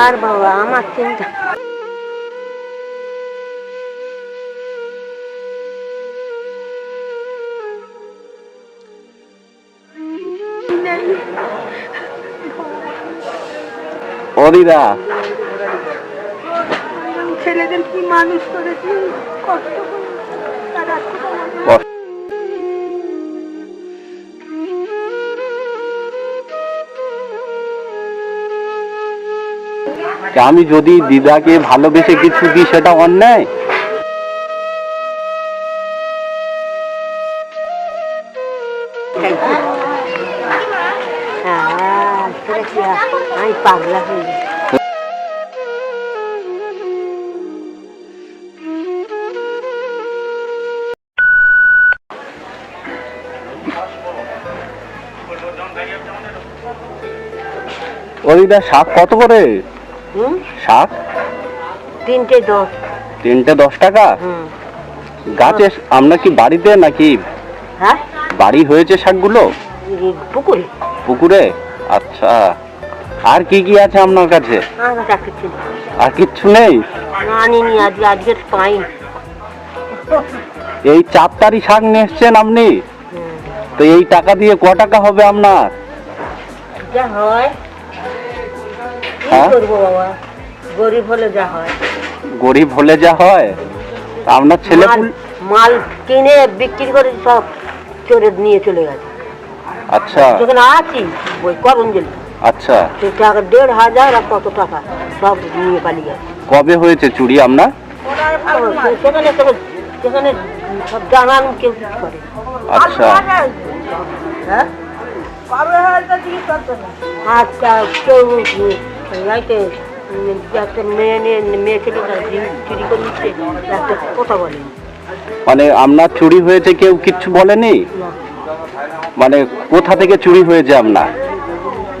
আর বাবা আমার চিন্তা দিদা ছেলেদের কি মানুষ করেছি? কষ্ট করে আমি যদি দিদাকে ভালোবেসে কিছু দিই সেটা অন্যায় গেছি। শাক কত করে শাক তিনটে দশ। তিনটে দশ টাকা? গাছে আমরা কি বাড়িতে নাকি হ্যাঁ? বাড়ি হয়েছে শাকগুলো? পুকুরে। পুকুরে? আচ্ছা। আর কি কি আছে আপনার কাছে? আর কিচ্ছু নেই? এই চারটারি শাক নিয়ে এসছেন আপনি? তো এই টাকা দিয়ে ক টাকা হবে আপনার? হয়। হ্যাঁ? করব বাবা? গরিব হলে যা হয়। গরিব হলে যা হয়? আপনার ছেলে মাল কিনে বিক্রি করে সব চোরে নিয়ে চলে গেছে। আচ্ছা। যেখানে আছি ওই করঞ্জলি আচ্ছা। সে টাকা দেড় হাজার আর কত টাকা সব নিয়ে পালিয়ে গেছে। কবে হয়েছে চুরি আপনার? সেখানে সেখানে সেখানে সব জানান কেউ কিছু করে? আচ্ছা। হ্যাঁ? আচ্ছা কেউ রাইতে একটা মেয়ে নিয়ে মেয়ে ছিল চুরি- করে নিচ্ছে একটা কথা মানে আপনার চুরি হয়েছে কেউ কিচ্ছু বলেনি? মানে কোথা থেকে চুরি হয়েছে আপনার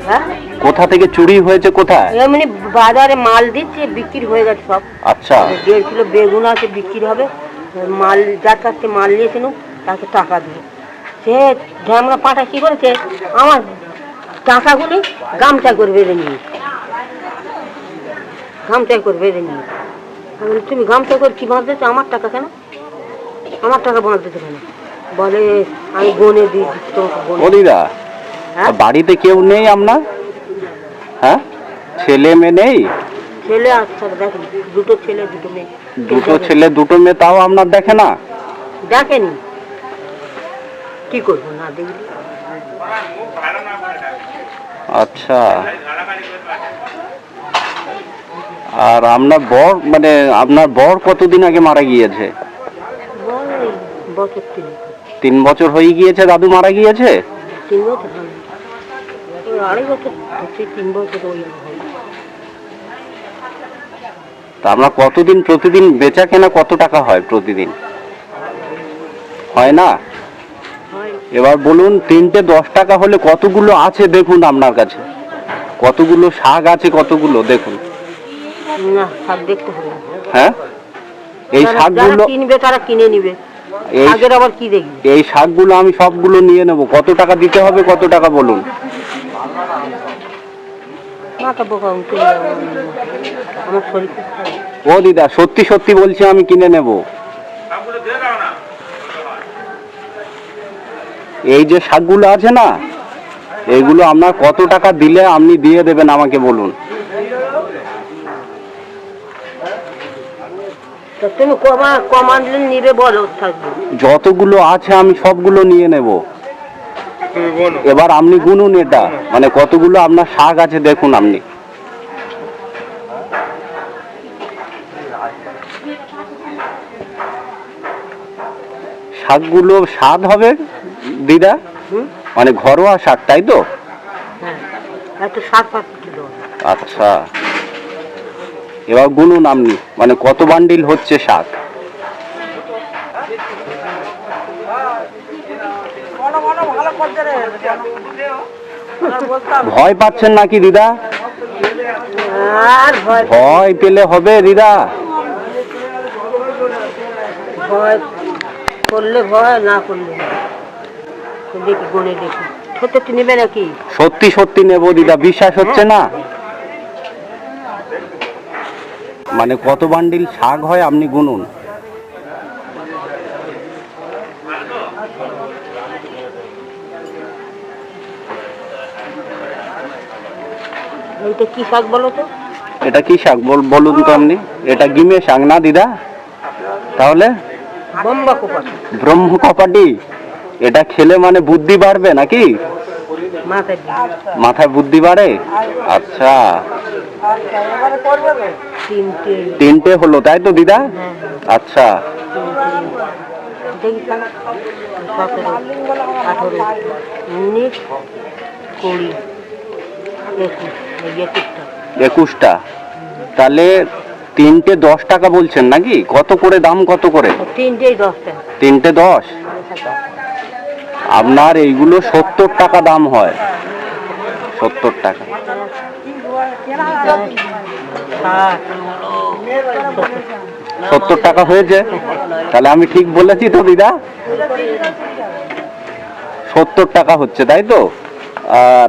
হ্যাঁ? কোথা থেকে চুরি হয়েছে কোথায়? এমনি বাজারে মাল দিচ্ছে বিক্রি হয়ে গেছে সব। আচ্ছা। দেড় কিলো বেগুন আছে বিক্রি হবে। মাল যার কাছ থেকে মাল নিয়েছিল তাকে টাকা দেবে। সে ঢ্যামরা পাটা কি করেছে? আমার টাকাগুলি গামছা করে বেঁধে নিয়ে। গামছা করে বেঁধে নিয়ে আমি তুমি গামছা করে কি বাঁধতেছো আমার টাকা কেন? আমার টাকা বাঁধতেছো কেন বলে আমি বনে বনে দিদা বাড়িতে কেউ নেই আপনার? হ্যাঁ? ছেলে মেয়ে নেই? ছেলে আচ্ছা দেখেন দুটো ছেলে দুটো মেয়ে। দুটো ছেলে দুটো মেয়ে তাও আপনার দেখে না? দেখেনি। কি করব না দেখলি? আচ্ছা। আর আপনার বর মানে আপনার বর কতদিন আগে মারা গিয়েছে? তিন বছর হয়ে গিয়েছে, দাদু মারা গিয়েছে। তা আপনার কতদিন, প্রতিদিন বেচা কেনা কত টাকা হয় প্রতিদিন? হয় না? এবার বলুন, তিনটে দশ টাকা হলে কতগুলো আছে দেখুন আপনার কাছে? কতগুলো শাক আছে কতগুলো, দেখুন। না শাক দেখতে হবে। হ্যাঁ? এই শাকগুলো কিনবে তারা কিনে নিবে। আগের আবার কি দেখবে? এই শাকগুলো আমি সবগুলো নিয়ে নেব। কত টাকা দিতে হবে কত টাকা বলুন। ও দিদা সত্যি সত্যি বলছি আমি কিনে নেব। এই যে শাকগুলো আছে না এইগুলো আপনার কত টাকা দিলে আপনি দিয়ে দেবেন আমাকে বলুন তা তুমি কমা নিবে বলো থাকবে। যতগুলো আছে আমি সবগুলো নিয়ে নেব। এবার আপনি গুনুন এটা। মানে কতগুলো আপনার শাক আছে দেখুন আপনি। শাকগুলো স্বাদ হবে দিদা? মানে ঘরোয়া শাক তাই তো? হ্যাঁ এত সাত পাঁচ কিলো। আচ্ছা। এবার গুনুন আপনি মানে কত বান্ডিল হচ্ছে শাক? ভয় পাচ্ছেন নাকি দিদা? ভয় পেলে হবে দিদা। ভয় করলে ভয় না করলে দেখি গনে দেখি। ছোট নেবে নাকি? সত্যি সত্যি নেব দিদা বিশ্বাস হচ্ছে না? মানে কত বান্ডিল শাক হয় আপনি গুনুন। এইটা কি শাক বলো তো? এটা কি শাক বল- বলুন তো আপনি। এটা গিমে শাক না দিদা? তাহলে? ব্রহ্ম কপাটি। এটা খেলে মানে বুদ্ধি বাড়বে নাকি? মাথায় মাথায় বুদ্ধি বাড়ে? আচ্ছা। তিনটে। হলো তাই তো দিদা? হ্যাঁ। আচ্ছা। একুশটা। তাহলে তিনটে দশ টাকা বলছেন নাকি? কত করে দাম কত করে? তিনটে দশ? আপনার এইগুলো সত্তর টাকা দাম হয়। সত্তর টাকা। ষাট সত্তর টাকা হয়েছে। তাহলে আমি ঠিক বলেছি তো দিদা? সত্তর টাকা হচ্ছে তাই তো? আর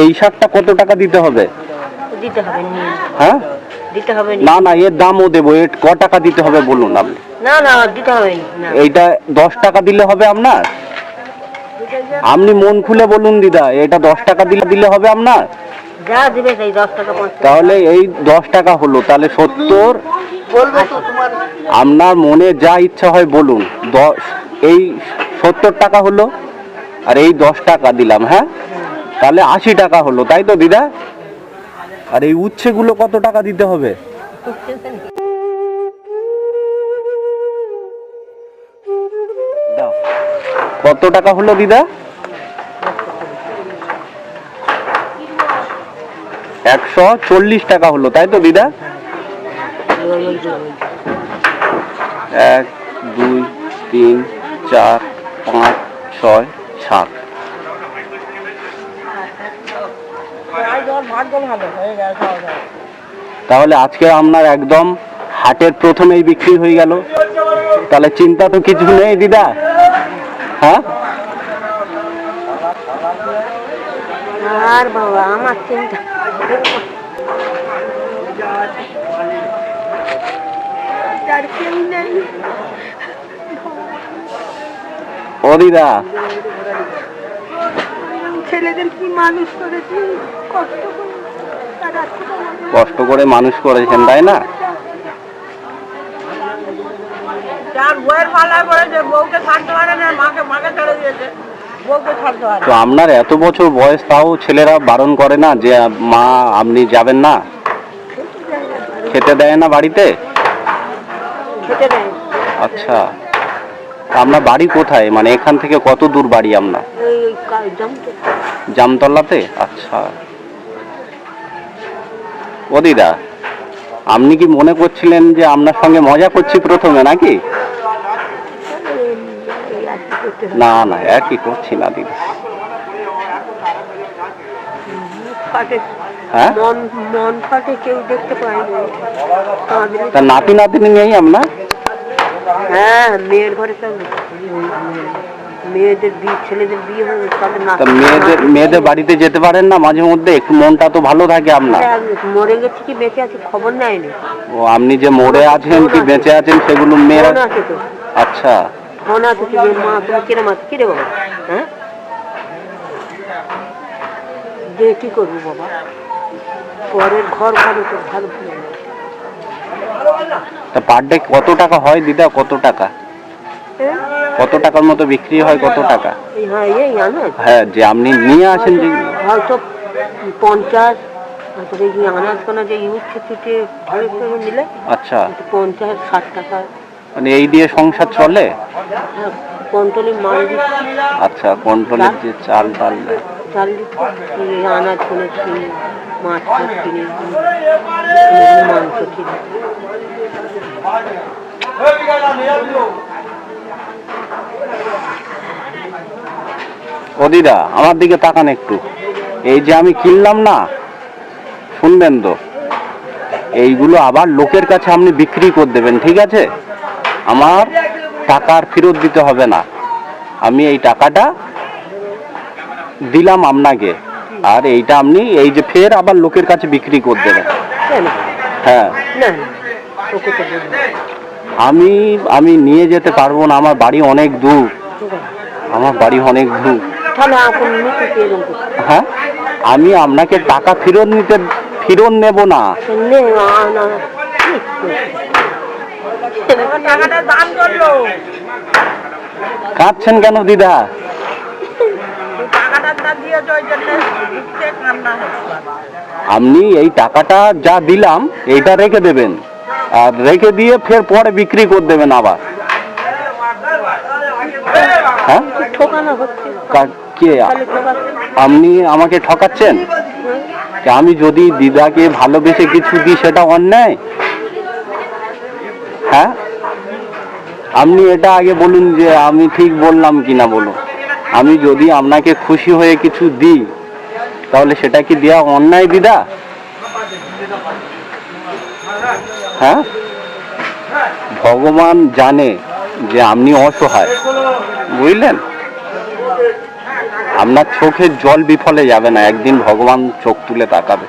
এই শাকটা কত টাকা দিতে হবে? দিতে হবে হ্যাঁ? দিতে হবে না। না এর দামও দেবো। এর ক টাকা দিতে হবে বলুন আপনি? না না দিতে হবে এইটা দশ টাকা দিলে হবে আপনার? আপনি মন খুলে বলুন দিদা। এটা দশ টাকা দিলে দিলে হবে আপনার? যা দিবে সেই দশ টাকা তাহলে এই দশ টাকা হলো তাহলে সত্তর আপনার মনে যা ইচ্ছা হয় বলুন। দশ এই সত্তর টাকা হলো আর এই দশ টাকা দিলাম হ্যাঁ? তাহলে আশি টাকা হলো তাই তো দিদা? আর এই উচ্ছেগুলো কত টাকা দিতে হবে? কত টাকা হলো দিদা? একশো চল্লিশ টাকা হলো, তাই তো দিদা। এক, দুই, তিন, চার, পাঁচ, ছয়, সাত। তাহলে আজকে আপনার একদম হাটের প্রথমেই বিক্রি হয়ে গেল। তাহলে চিন্তা তো কিছু নেই দিদা। হ্যাঁ? আর বাবা আমার চিন্তা আর ও দিদা। ছেলেদের কি মানুষ করেছি? কষ্ট করে তার কষ্ট মানুষ করেছেন তাই না? যার বইয়ের পালা করেছে বউকে ছাড়তে পারে না মাকে মাকে ছেড়ে দিয়েছে। বউকে ছাড়তে পারে তো আপনার এত বছর বয়স তাও ছেলেরা বারণ করে না যে মা আপনি যাবেন না? খেতে দেয় না বাড়িতে? আচ্ছা। আপনার বাড়ি কোথায়? মানে এখান থেকে কত দূর বাড়ি আপনার? জামতলাতে? আচ্ছা। ও দিদা আপনি কি মনে করছিলেন যে আপনার সঙ্গে মজা করছি প্রথমে নাকি এই আর কি করতে হবে? না না একই করছি না দিদা। হ্যাঁ? নাতি নাতিনি নেই আপনার হ্যাঁ মেয়ের ঘরে সব মেয়েদের বিয়ে ছেলেদের বিয়ে হয়ে তাদের না মেয়েদের মেয়েদের বাড়িতে যেতে পারেন না মাঝে মধ্যে একটু মনটা তো ভালো থাকে আপনার। মরে গেছে কি বেঁচে আছে খবর নেয়নি। ও আপনি যে মরে আছেন কি বেঁচে আছেন সেগুলো মেয়েরা ফোন আছে তো কি যে মা তুমি কিরম আছে কিরে বাবা? হ্যাঁ? যে কি করব বাবা? পরের ঘর ভালো তো ভালো তা পার ডে কত টাকা হয় দিদা? কত টাকা? হ্যাঁ? কত টাকার মতো বিক্রি হয় কত টাকা? এই হ্যাঁ হ্যাঁ যে আপনি নিয়ে আসেন যে হয়তো পঞ্চাশ তারপরে এই আনাজ কোনা যে ইউজ ছুটে নিলে আচ্ছা। পঞ্চাশ ষাট টাকা। মানে এই দিয়ে সংসার চলে? কন্ট্রোলে মাল আচ্ছা কন্ট্রোলের যে চাল ডাল। চাল আনাজ কিনে কিনে মাছ কিনে মাংস কিনে। ও দিদা আমার দিকে তাকান একটু। এই যে আমি কিনলাম না শুনবেন তো। এইগুলো আবার লোকের কাছে আপনি বিক্রি করে দেবেন ঠিক আছে? আমার টাকা আর ফেরত দিতে হবে না। আমি এই টাকাটা দিলাম আপনাকে। আর এইটা আপনি এই যে ফের আবার লোকের কাছে বিক্রি করে দেবেন। হ্যাঁ। আমি আমি নিয়ে যেতে পারব না। আমার বাড়ি অনেক দূর। আমার বাড়ি অনেক দূর। হ্যাঁ? আমি আপনাকে টাকা ফেরত নিতে, ফেরত নেব না নে না না ঠিক করছে। টাকাটার দাম করল কাঁদছেন কেন দিদা? আপনি এই টাকাটা যা দিলাম এইটা রেখে দেবেন। আর রেখে দিয়ে ফের পরে বিক্রি করে দেবেন আবার। হ্যাঁ? কা- আপনি আমাকে ঠকাচ্ছেন? যে আমি যদি দিদাকে ভালোবেসে কিছু দিই সেটা অন্যায়? হ্যাঁ? আপনি এটা আগে বলুন যে আমি ঠিক বললাম কি না বলুন। আমি যদি আপনাকে খুশি হয়ে কিছু দিই, তাহলে সেটা কি দেওয়া অন্যায় দিদা হ্যাঁ? ভগবান জানে যে আপনি অসহায়, বুঝলেন? আপনার চোখের জল বিফলে যাবে না, একদিন ভগবান চোখ তুলে তাকাবে।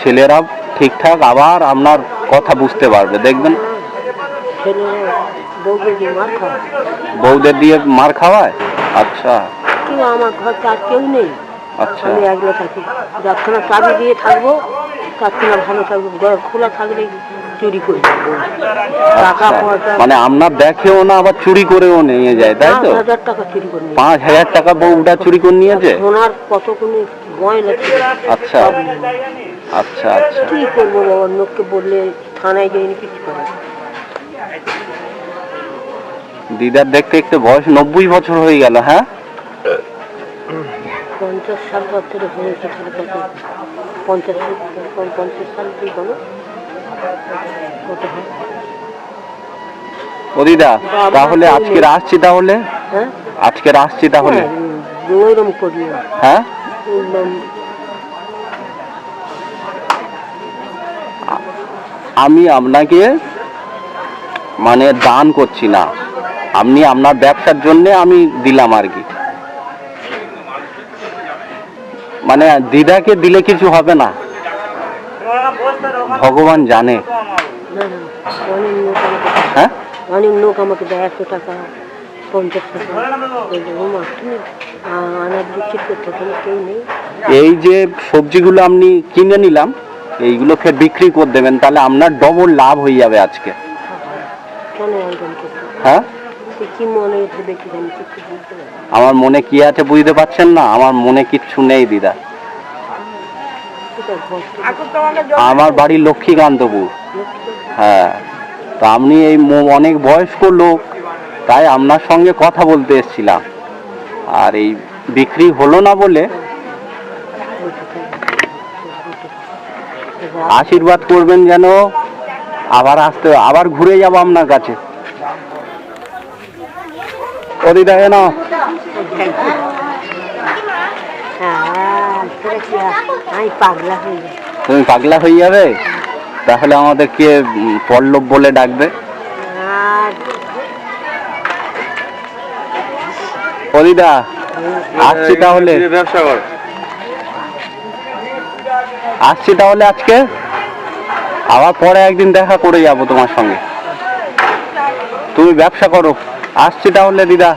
ছেলেরা ঠিকঠাক আবার আপনার কথা বুঝতে পারবে, দেখবেন ছেলে বউকে দিয়ে মার খাওয়া বউদের দিয়ে মার খাওয়ায়? আচ্ছা। কিন্তু আমার ঘর তার কেউ নেই। আচ্ছা। আমি একলা থাকি। যতক্ষণ চাবি দিয়ে থাকব ততক্ষণ ভালো থাকব। ঘর খোলা থাকলে চুরি করে। টাকা আচ্ছা। পয়সা। মানে আপনার দেখেও না আবার চুরি করেও নিয়ে যায় তাই তো? পাঁচ হাজার টাকা চুরি করে পাঁচ হাজার টাকা বউটা চুরি করে নিয়েছে? সোনার কত কোনো গয়না আচ্ছা। আচ্ছা আচ্ছা। কি করব বাবা? লোককে বললে থানায় যাইনি কিছু করে দিদার দেখতে দেখতে বয়স নব্বই বছর হয়ে গেল হ্যাঁ? পঞ্চাশ সাল পর থেকে হয়েছে পঞ্চাশ পঞ্চাশ সাল তুই বলো? ও দিদা তাহলে আজকে আসছি তাহলে? হ্যাঁ? আজকে আসছি তাহলে? করি। না হ্যাঁ আমি আপনাকে মানে দান করছি না। আপনি আপনার ব্যবসার জন্য আমি দিলাম আর কি। মানে দিদাকে দিলে কিছু হবে না। ভগবান জানে। হ্যাঁ? অনেক লোক আমাকে দেয় একশো টাকা পঞ্চাশ টাকা। এই যে সবজিগুলো আপনি কিনে নিলাম এইগুলো ফের বিক্রি করে দেবেন তাহলে আপনার ডবল লাভ হয়ে যাবে আজকে। হ্যাঁ। আমার মনে কি আছে বুঝতে পারছেন না? আমার মনে কিচ্ছু নেই দিদা। আমার বাড়ি লক্ষ্মীকান্তপুর। হ্যাঁ। তা আপনি এই অনেক বয়স্ক লোক তাই আপনার সঙ্গে কথা বলতে এসেছিলাম। আর এই বিক্রি হলো না বলে আশীর্বাদ করবেন যেন আবার আসতে আবার ঘুরে যাব আপনার কাছে। ওদি দেখে না তোরা কি আর- আমি পাগলা যাই তুমি পাগলা হয়ে যাবে? তাহলে আমাদেরকে উম, পল্লব বলে ডাকবে? অদিদা আসছি তাহলে। ব্যবসা কর। আসছি তাহলে আজকে? আবার পরে একদিন দেখা করে যাব তোমার সঙ্গে। তুমি ব্যবসা করো। আসছি তাহলে দিদা।